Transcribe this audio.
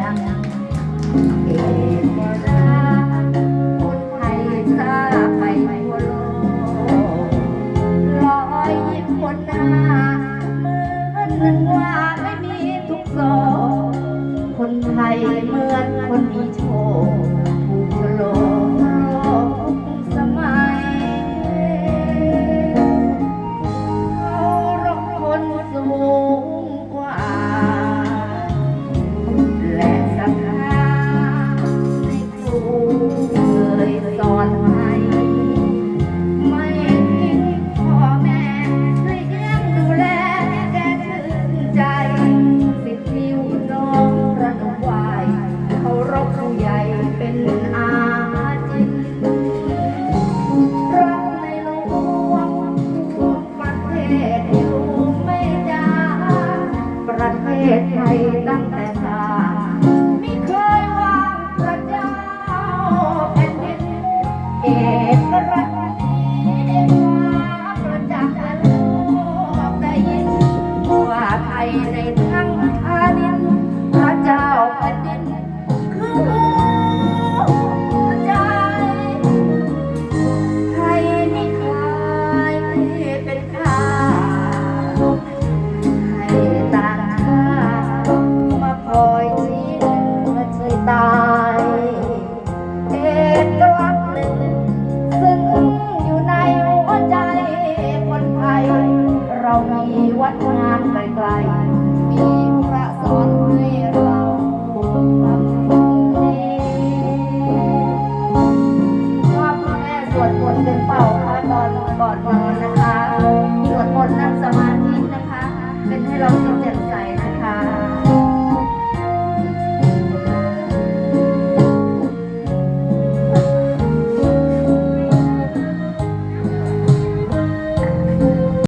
ยังยังเอกราคนไทยทราบไปทั่วโลกรอยยิ้มบนหน้าเหมือนว่าไม่มีทุกโศกคนไทยเหมือนคนมีโชค ผู้ใหญ่เป็นอาจินรักในหลวงทุกประเทศอยู่ไม่จางประเทศไทยตั้งแต่สร้าไม่เคยวางพระเจ้าแผ่นดินเอกรา วัดงานไกลๆมีพระสอนให้เราทำดีพ่อแม่สวดมนต์เป็นเป่าค่ะตอนก่อนนอนนะคะ สวดมนต์นั่งสมาธินะคะ เป็นให้เราจิตแจ่มใส